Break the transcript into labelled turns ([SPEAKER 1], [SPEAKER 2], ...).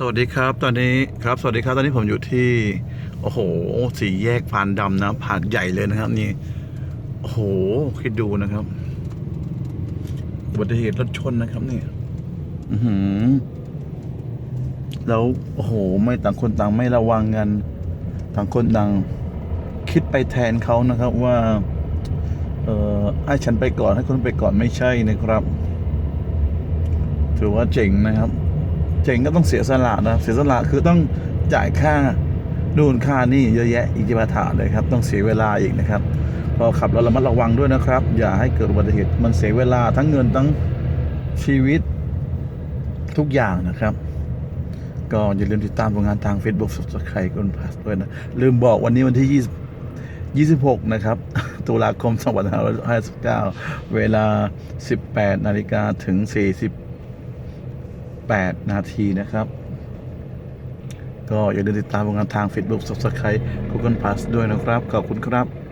[SPEAKER 1] สวัสดีครับตอนนี้ครับสวัสดีครับตอนนี้ผมอยู่ที่โอ้โหสี่แยกพานดำนะพานใหญ่เลยนะครับ นี่โอ้โหคิดดูนะครับอุบัติเหตุรถชนนะครับนี่อือหือ แล้วโอ้โห ไม่ต่างคนต่างไม่ระวังกันต่างคนต่างคิดไปแทนเขานะครับว่า เออให้ฉันไปก่อนให้คนไปก่อนไม่ใช่นะครับ ถือว่าเจ๋งนะครับ เจ๋งก็ต้องเสียสละนะเสียสละคือต้องจ่ายค่านู่นค่านี่เยอะแยะอีกจิปาถาเลยครับ ต้องเสียเวลาอีกนะครับพอขับแล้วระมัดระวังด้วยนะครับ อย่าให้เกิดอุบัติเหตุมันเสียเวลาทั้งเงินทั้งชีวิตทุกอย่างนะครับ ก็อย่าลืมติดตามผลงานทาง Facebook สดใครคนพาสด้วยนะ ลืมบอกวันนี้วันที่ 20 26 นะครับ ตุลาคม 2559 เวลา 18 นาฬิกาถึง 48นาทีนะครับ ก็อย่าลืมติดตามผลงานทาง Facebook Subscribe Google Plus ด้วยนะครับ ขอบคุณครับ